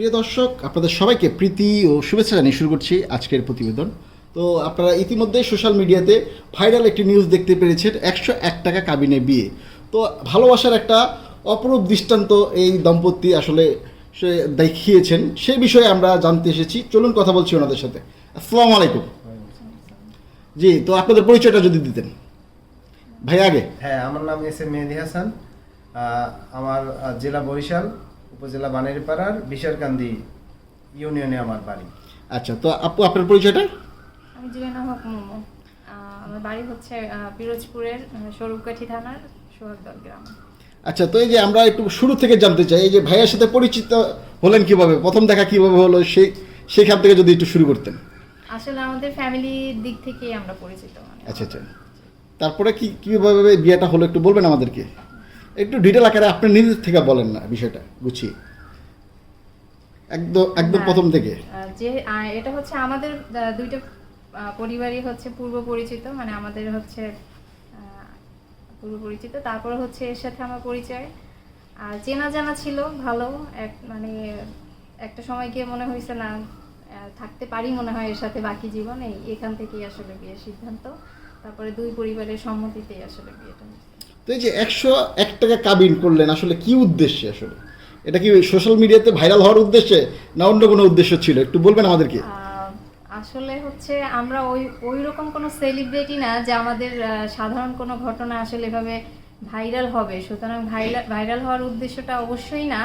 প্রিয় দর্শক, আপনাদের সবাইকে প্রীতি ও শুভেচ্ছা জানিয়ে শুরু করছি আজকের প্রতিবেদন। তো আপনারা ইতিমধ্যে সোশ্যাল মিডিয়াতে ভাইরাল একটি নিউজ দেখতে পেরেছেন, একশো এক টাকা কাবিনে বিয়ে। তো ভালোবাসার একটা অপরূপ দৃষ্টান্ত এই দম্পতি আসলে সে দেখিয়েছেন। সে বিষয়ে আমরা জানতে এসেছি। চলুন কথা বলছি ওনাদের সাথে। আসসালামু আলাইকুম। জি, তো আপনাদের পরিচয়টা যদি দিতেন। ভাই, আগে। হ্যাঁ আমার নাম এস এম মেহেদি হাসান। আমার জেলা বরিশাল। উপজেলা বানেরপাড়ার বিশারকান্দি ইউনিয়নে আমার বাড়ি। আচ্ছা তো আপু আপনার পরিচয়টা? আমি জুয়েনা হক মোমো। আমার বাড়ি হচ্ছে পিরোজপুরের আহ, স্বরূপকাঠি থানার সোহাগদল গ্রাম। আচ্ছা তো এই যে আমরা একটু শুরু থেকে জানতে চাই এই যে ভাইয়ের সাথে পরিচিত হলেন কীভাবে? প্রথম দেখা কীভাবে হলো? সেই সেখান থেকে যদি একটু শুরু করতেন। আসলে আমাদের ফ্যামিলির দিক থেকেই আমরা পরিচিত। মানে আচ্ছা আচ্ছা। তারপরে কি কীভাবে বিয়েটা হলো একটু বলবেন আমাদেরকে? একটু ডিটেল আকারে আপনি নিজের থেকে বলেন না বিষয়টা গুছিয়ে। একদম একদম। প্রথম থেকে। যে এটা হচ্ছে আমাদের দুইটা পরিবারই হচ্ছে পূর্ব পরিচিত মানে আমাদের হচ্ছে পূর্ব পরিচিত। তারপরে হচ্ছে এর সাথে আমার পরিচয়। আর চেনা জানা ছিল ভালো। এক মানে একটা সময় গিয়ে মনে হয়েছে না থাকতে পারি মনে হয় এর সাথে বাকি জীবন। এই এখান থেকেই আসলে বিয়ের সিদ্ধান্ত। তারপরে দুই পরিবারের সম্মতিতেই আসলে বিয়েটা হয়েছে। তো এই যে একশো এক টাকা কাবিন করলেন, আসলে কি উদ্দেশ্যে আসলে? এটা কি সোশ্যাল মিডিয়াতে ভাইরাল হওয়ার উদ্দেশ্যে না অন্য কোনো উদ্দেশ্য ছিল? একটু বলবেন আমাদেরকে। আসলে হচ্ছে আমরা ওই ওই রকম কোনো সেলিব্রিটি না যে আমাদের সাধারণ কোনো ঘটনা আসলে এভাবে ভাইরাল হবে। সুতরাং ভাইরাল ভাইরাল হওয়ার উদ্দেশ্যটা অবশ্যই না।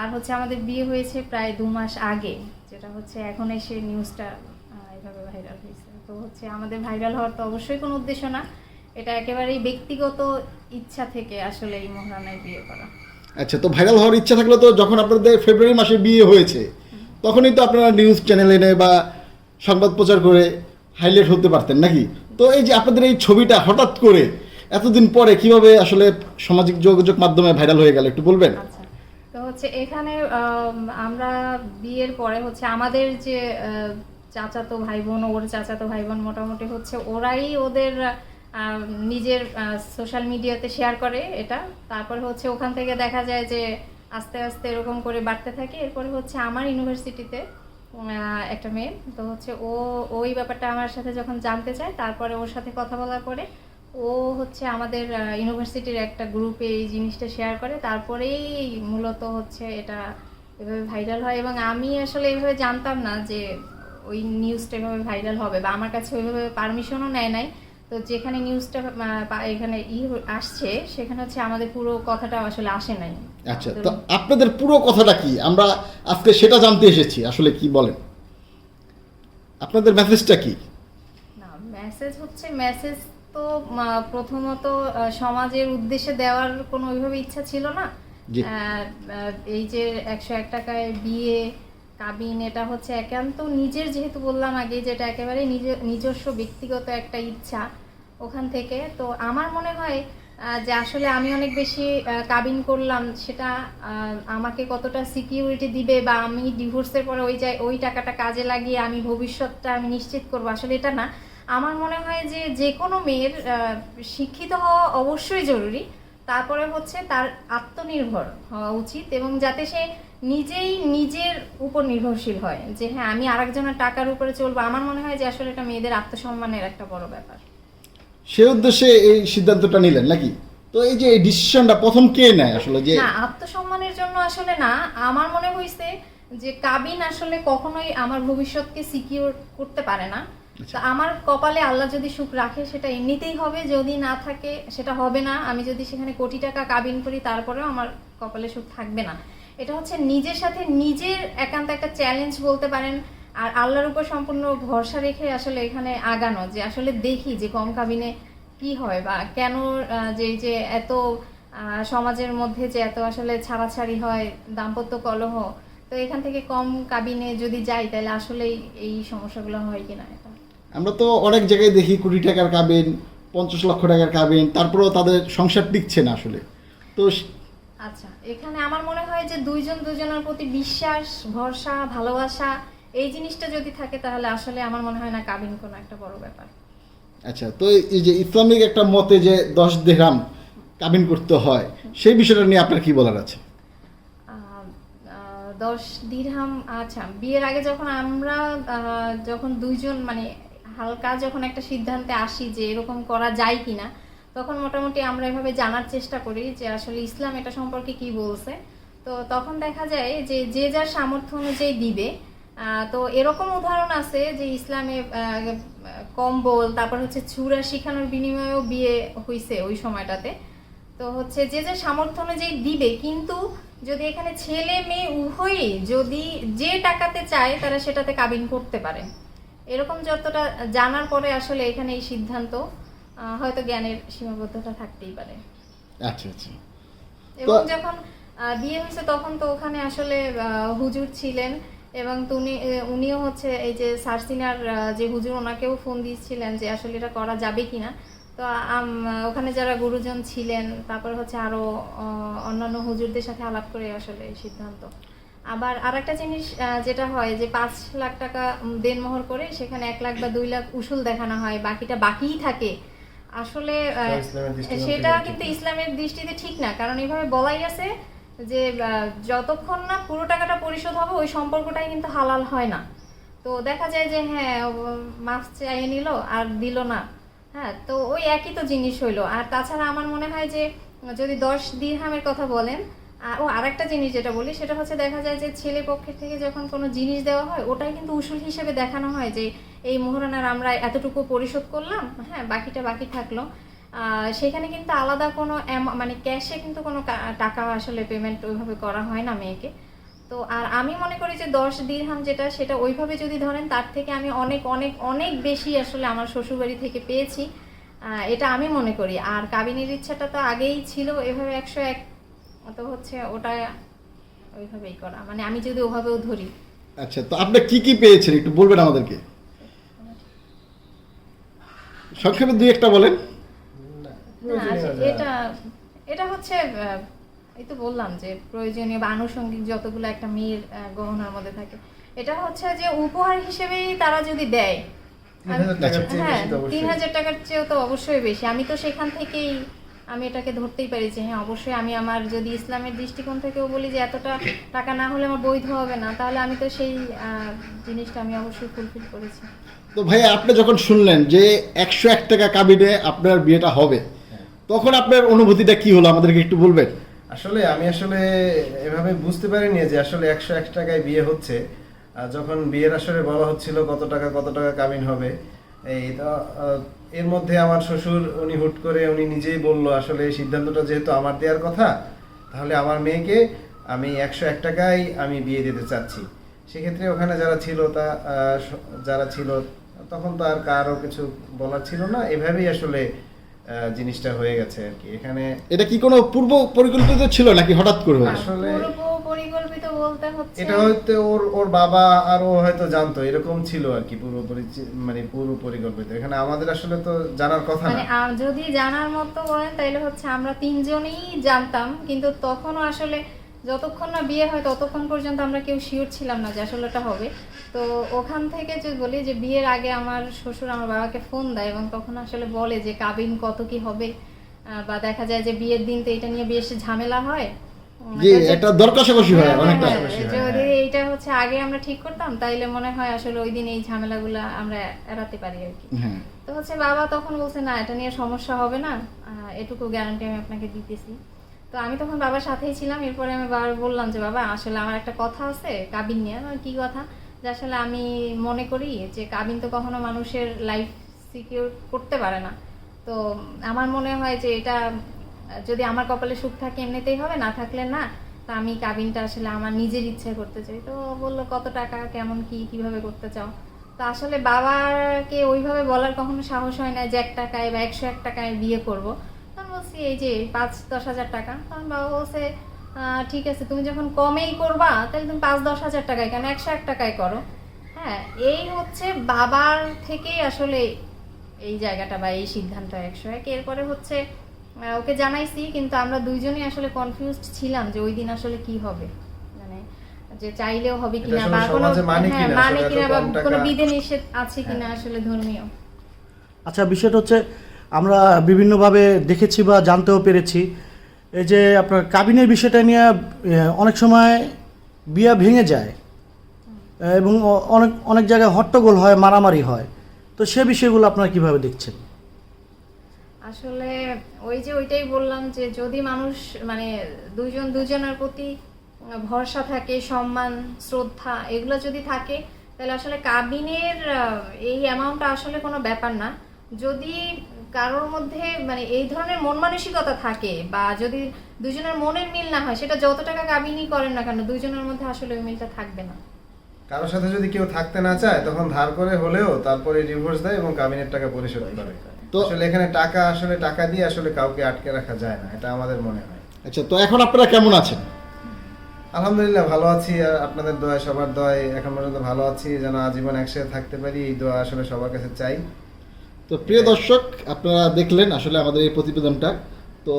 আর হচ্ছে আমাদের বিয়ে হয়েছে প্রায় দু মাস আগে, যেটা হচ্ছে এখন এসে নিউজটা এভাবে ভাইরাল হয়েছে। তো হচ্ছে আমাদের ভাইরাল হওয়ার তো অবশ্যই কোনো উদ্দেশ্য না। এটা একেবারেই ব্যক্তিগত ইচ্ছা থেকে আসলে এই মহারানায় বিয়ে করা। আচ্ছা তো ভাইরাল হওয়ার ইচ্ছা থাকলে তো যখন আপনাদের ফেব্রুয়ারি মাসে বিয়ে হয়েছে তখনই তো আপনারা নিউজ চ্যানেল এনে বা সংবাদ প্রচার করে হাইলাইট হতে পারতেন নাকি? তো এই যে আপনাদের এই ছবিটা হঠাৎ করে এতদিন পরে কীভাবে আসলে সামাজিক যোগাযোগ মাধ্যমে ভাইরাল হয়ে গেল একটু বলবেন? আচ্ছা তো হচ্ছে এখানে আমরা বিয়ের পরে হচ্ছে আমাদের যে চাচাতো ভাই বোন ওর চাচাতো ভাই বোন মোটামুটি হচ্ছে ওরাই ওদের নিজের সোশ্যাল মিডিয়াতে শেয়ার করে এটা। তারপরে হচ্ছে ওখান থেকে দেখা যায় যে আস্তে আস্তে এরকম করে বাড়তে থাকে। এরপরে হচ্ছে আমার ইউনিভার্সিটিতে একটা মেয়ে। তো হচ্ছে ও, ওই ব্যাপারটা আমার সাথে যখন জানতে চায়, তারপরে ওর সাথে কথা বলার পরে ও হচ্ছে আমাদের ইউনিভার্সিটির একটা গ্রুপে এই জিনিসটা শেয়ার করে। তারপরেই মূলত হচ্ছে এটা এভাবে ভাইরাল হয় এবং আমি আসলে এভাবে জানতাম না যে ওই নিউজটা এভাবে ভাইরাল হবে বা আমার কাছে ওইভাবে পারমিশনও নেয় নাই। তো যেখানে নিউজটা এখানে ই আসছে সেখানে হচ্ছে আমাদের পুরো কথাটা আসলে আসে নাই। আচ্ছা তো আপনাদের পুরো কথাটা কি? আমরা আজকে সেটা জানতে এসেছি আসলে কি বলেন? আপনাদের মেসেজটা কি? না মেসেজ হচ্ছে মেসেজ তো প্রথমত সমাজের উদ্দেশ্যে দেওয়ার কোনো ওইভাবে ইচ্ছা ছিল না। এই যে একশো এক টাকায় বিয়ে কাবিন এটা হচ্ছে একান্ত নিজের যেহেতু বললাম আগে যেটা একেবারে নিজের নিজস্ব ব্যক্তিগত একটা ইচ্ছা। ওখান থেকে। তো আমার মনে হয় যে আসলে আমি অনেক বেশি কাবিন করলাম, সেটা আমাকে কতটা সিকিউরিটি দিবে বা আমি ডিভোর্সের পরে ওই যাই ওই টাকাটা কাজে লাগিয়ে আমি ভবিষ্যৎটা আমি নিশ্চিত করব, আসলে এটা না। আমার মনে হয় যে যে কোনো মেয়ের শিক্ষিত হওয়া অবশ্যই জরুরি। তারপরে হচ্ছে তার আত্মনির্ভর হওয়া উচিত এবং যাতে সে নিজেই নিজের উপর নির্ভরশীল হয়। যে হ্যাঁ আমি আরেকজনের টাকার উপরে চলবো। আমার মনে হয় যে আসলে এটা মেয়েদের আত্মসম্মানের একটা বড় ব্যাপার। সে উদ্দেশ্যে এই সিদ্ধান্তটা নিলেন নাকি? তো এই যে ডিসিশনটা প্রথম কে নেয় আসলে যে না আত্মসম্মানের জন্য আসলে না। আমার মনে হয়েছে যে কাবিন আসলে কখনোই আমার ভবিষ্যৎকে সিকিউর করতে পারে না। তো আমার কপালে আল্লাহ যদি সুখ রাখে সেটা এমনিতেই হবে। যদি না থাকে সেটা হবে না। আমি যদি সেখানে কোটি টাকা কাবিন করি তারপরেও আমার কপালে সুখ থাকবে না। এটা হচ্ছে নিজের সাথে নিজের একান্ত একটা চ্যালেঞ্জ বলতে পারেন। আর আল্লাহর উপর সম্পূর্ণ ভরসা রেখে আসলে এখানে আগানো যে আসলে দেখি যে কম কাবিনে কি হয় বা কেন যে এই যে এত সমাজের মধ্যে যে এত আসলে ছাড়াছাড়ি হয় দাম্পত্য কলহ তো এখান থেকে কম কাবিনে যদি যাই তাহলে আসলেই এই সমস্যাগুলো হয় কিনা এটা আমরা তো অনেক জায়গায় দেখি কোটি টাকার কাবিন পঞ্চাশ লক্ষ টাকার কাবিন তারপরেও তাদের সংসার টিকছে না আসলে। তো আচ্ছা এখানে আমার মনে হয় যে দুইজন দুজনের প্রতি বিশ্বাস ভরসা ভালোবাসা এই জিনিসটা যদি থাকে তাহলে আসলে আমার মনে হয় না কাবিন কোনো একটা বড় ব্যাপার। আচ্ছা তো এই যে ইসলামিক একটা মতে যে দশ দেহাম কাবিন করতে হয় সেই বিষয়টা নিয়ে আপনার কি বলার আছে? দশ দিরহাম আচ্ছা বিয়ের আগে যখন আমরা যখন দুইজন মানে হালকা যখন একটা সিদ্ধান্তে আসি যে এরকম করা যায় কিনা তখন মোটামুটি আমরা এভাবে জানার চেষ্টা করি যে আসলে ইসলাম এটা সম্পর্কে কি বলছে। তো তখন দেখা যায় যে যে যার সামর্থ্য অনুযায়ী দিবে তো এরকম উদাহরণ আছে যে ইসলামে কম্বল তারপর হচ্ছে চূড়া শিখানোর বিনিময়েও বিয়ে হয়েছে ওই সময়টাতে। তো হচ্ছে যে যে সামর্থ্য অনুযায়ী দিবে কিন্তু যদি এখানে ছেলে মেয়ে উভয়ই যদি যে টাকাতে চায় তারা সেটাতে কাবিন করতে পারে। এরকম যতটা জানার পরে আসলে এখানে এই সিদ্ধান্ত হয়তো জ্ঞানের সীমাবদ্ধতা থাকতেই পারে। আচ্ছা আচ্ছা। এবং যখন আহ, বিয়ে হয়েছে তখন তো ওখানে আসলে আহ, হুজুর ছিলেন এবং তুমি উনিও হচ্ছে এই যে সারসিনার যে হুজুর ওনাকেও ফোন দিয়েছিলেন যে আসলে এটা করা যাবে কিনা। তো ওখানে যারা গুরুজন ছিলেন তারপর হচ্ছে আরও আহ, অন্যান্য হুজুরদের সাথে আলাপ করে আসলে এই সিদ্ধান্ত। আবার আরেকটা জিনিস যেটা হয় যে পাঁচ লাখ টাকা দেনমোহর করে সেখানে এক লাখ বা দুই লাখ উসুল দেখানো হয় বাকিটা বাকিই থাকে। আসলে সেটা কিন্তু ইসলামের দৃষ্টিতে ঠিক না কারণ এইভাবে বলাই আছে যে যতক্ষণ না পুরো টাকাটা পরিশোধ হবে, ওই সম্পর্কটাই কিন্তু হালাল হয় না। তো দেখা যায় যে হ্যাঁ মাছ চাইয়ে নিল আর দিল না। হ্যাঁ তো ওই একই তো জিনিস হইল। আর তাছাড়া আমার মনে হয় যে, যদি দশ দিরহামের কথা বলেন আর ও আরেকটা জিনিস যেটা বলি, সেটা হচ্ছে দেখা যায় যে, ছেলে পক্ষের থেকে যখন কোনো জিনিস দেওয়া হয়, ওটাই কিন্তু উসুল হিসেবে দেখানো হয় যে, এই মোহরানার আমরা এতটুকু পরিশোধ করলাম হ্যাঁ বাকিটা বাকি থাকল। সেখানে কিন্তু আলাদা কোনো মানে ক্যাশে কিন্তু কোনো টাকা আসলে পেমেন্ট ওইভাবে করা হয় না মেয়েকে। তো আর আমি মনে করি যে দশ দিরহাম যেটা সেটা ওইভাবে যদি ধরেন তার থেকে আমি অনেক অনেক অনেক বেশি আসলে আমার শ্বশুরবাড়ি থেকে পেয়েছি। এটা আমি মনে করি। আর কাবিনের ইচ্ছাটা তো আগেই ছিল এভাবে একশো এক তো হচ্ছে ওটা ওইভাবেই করা। মানে আমি যদি ওভাবেও ধরি। আচ্ছা তো আপনি কি কি পেয়েছেন? একটু বলবেন আমাদেরকে। সংক্ষেপে দুই একটা বলেন না, প্রয়োজনীয় আচ্ছা, যা- এটা এটা হচ্ছে এই তো বললাম যে প্রয়োজনীয় বা আনুষঙ্গিক যতগুলো একটা মেয়ের গহনার মধ্যে থাকে এটা হচ্ছে যে উপহার হিসেবেই তারা যদি দেয় হ্যাঁ তিন হাজার টাকার চেয়েও তো অবশ্যই বেশি। আমি তো সেখান থেকেই আমি এটাকে ধরতেই পারি যে হ্যাঁ অবশ্যই আমি আমার যদি ইসলামের দৃষ্টিকোণ থেকেও বলি যে এতটা টাকা না হলে আমার বৈধ হবে না তাহলে আমি তো সেই জিনিসটা আমি অবশ্যই ফুলফিল করেছি। তো ভাই আপনি যখন শুনলেন যে একশো এক টাকা কাবিনে আপনার বিয়েটা হবে তখন আপনার অনুভূতিটা কি হলো? আমাদেরকে একটু বলবেন। আসলে আমি আসলে এভাবে বুঝতে পারিনি যে আসলে একশো এক টাকায় বিয়ে হচ্ছে। যখন বিয়ের আসলে বলা হচ্ছিল কত টাকা কত টাকা কামিন হবে, এই তো এর মধ্যে আমার শ্বশুর উনি হুট করে উনি নিজেই বলল, আসলে এই সিদ্ধান্তটা যেহেতু আমার দেওয়ার কথা, তাহলে আমার মেয়েকে আমি একশো এক টাকায় আমি বিয়ে দিতে চাচ্ছি। সেক্ষেত্রে ওখানে যারা ছিল তা যারা ছিল, তখন তো আর কারও কিছু বলার ছিল না। এভাবেই আসলে জিনিসটা হয়ে গেছে আর কি। এখানে এটা কি কোনো পূর্ব পরিকল্পিত ছিল নাকি হঠাৎ করে আসলে- পূর্ব পরিকল্পিত বলতে হচ্ছে এটা হয়তো ওর ওর বাবা আর ও হয়তো জানতো এরকম ছিল আর কি পূর্ব মানে পূর্ব পরিকল্পিত। এখানে আমাদের আসলে তো জানার কথা মানে না আ- যদি জানার মতো বলেন তাহলে হচ্ছে আমরা তিনজনই জানতাম কিন্তু তখনও আসলে যতক্ষণ না বিয়ে হয় ততক্ষণ পর্যন্ত আমরা কেউ শিওর ছিলাম না যে আসলে ওটা হবে। তো ওখান থেকে যদি বলি যে বিয়ের আগে আমার শ্বশুর আমার বাবাকে ফোন দেয় এবং তখন আসলে বলে যে কাবিন কত কি হবে। বা দেখা যায় যে বিয়ের দিন তো এটা নিয়ে বেশ ঝামেলা হয়। অনেকটা। যদি হ্যাঁ। এইটা হচ্ছে আগে আমরা ঠিক করতাম তাইলে মনে হয় আসলে ওই দিন এই ঝামেলাগুলো আমরা এড়াতে পারি আর কি। হ্যাঁ। তো হচ্ছে বাবা তখন বলছে না এটা নিয়ে সমস্যা হবে না। এটুকু গ্যারান্টি আমি আপনাকে দিতেছি। তো আমি তখন বাবার সাথেই ছিলাম, এরপরে আমি বাবার বললাম যে, বাবা, আসলে আমার একটা কথা আছে, কাবিন নিয়ে। কি কথা? যে, আসলে আমি মনে করি যে, কাবিন তো কখনো মানুষের লাইফ সিকিউর করতে পারে না। তো আমার মনে হয় যে, এটা যদি আমার কপালে সুখ থাকে, এমনিতেই হবে, না থাকলে না, তো আমি কাবিনটা আসলে আমার নিজের ইচ্ছে করতে চাই। তো বলল, কত টাকা, কেমন, কি, কীভাবে করতে চাও? তো আসলে বাবাকে ওইভাবে বলার কখনো সাহস হয় না যে, এক টাকায় বা একশো এক টাকায় বিয়ে করব। বলছি এই যে পাঁচ দশ হাজার টাকা। তখন বাবা বলছে ঠিক আছে তুমি যখন কমেই করবা তাহলে তুমি পাঁচ দশ হাজার টাকায় কেন? একশো এক টাকায় করো। হ্যাঁ এই হচ্ছে বাবার থেকেই আসলে এই জায়গাটা বা এই সিদ্ধান্ত একশো এক। এরপরে হচ্ছে আহ, ওকে জানাইছি কিন্তু আমরা দুইজনই আসলে কনফিউজড ছিলাম যে ওই দিন আসলে কি হবে। মানে যে চাইলেও হবে কিনা বা কোনো মানে হ্যাঁ, কিনা, মানে কিনা বা কোনো বিধি নিষেধ আছে কিনা আসলে ধর্মীয়। আচ্ছা বিষয়টা হচ্ছে আমরা বিভিন্নভাবে দেখেছি বা জানতেও পেরেছি। এই যে আপনার কাবিনের বিষয়টা নিয়ে অনেক সময় বিয়া ভেঙে যায় এবং অনেক অনেক জায়গায় হট্টগোল হয়, মারামারি হয়। তো সে বিষয়গুলো আপনারা কীভাবে দেখছেন? আসলে ওই যে ওইটাই বললাম যে যদি মানুষ মানে দুজন দুজনের প্রতি ভরসা থাকে, সম্মান, শ্রদ্ধা এগুলো যদি থাকে, তাহলে আসলে কাবিনের এই অ্যামাউন্টটা আসলে কোনো ব্যাপার না। যদি কারোর মধ্যে মানে এই ধরনের মন মানসিকতা থাকে বা যদি দুজনের মনের মিল না হয় সেটা যত টাকা কাবিনই করেন না কেন দুজনের মধ্যে আসলে ওই মিলটা থাকবে না। কারোর সাথে যদি কেউ থাকতে না চায় তখন ধার করে হলেও তারপরে ডিভোর্স দেয় এবং কাবিনের টাকা পরিশোধ করে। তো আসলে এখানে টাকা আসলে টাকা দিয়ে আসলে কাউকে আটকে রাখা যায় না এটা আমাদের মনে হয়। আচ্ছা তো এখন আপনারা কেমন আছেন? আলহামদুলিল্লাহ ভালো আছি আর আপনাদের দোয়া সবার দোয়ায় এখন পর্যন্ত ভালো আছি যেন আজীবন একসাথে থাকতে পারি এই দোয়া আসলে সবার কাছে চাই। তো প্রিয় দর্শক, আপনারা দেখলেন আসলে আমাদের এই প্রতিবেদনটা। তো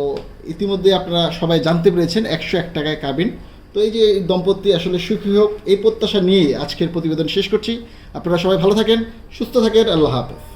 ইতিমধ্যে আপনারা সবাই জানতে পেরেছেন একশো এক টাকায় কাবিন। তো এই যে দম্পতি আসলে সুখী হোক, এই প্রত্যাশা নিয়ে আজকের প্রতিবেদন শেষ করছি। আপনারা সবাই ভালো থাকেন, সুস্থ থাকেন, আল্লাহ হাফেজ।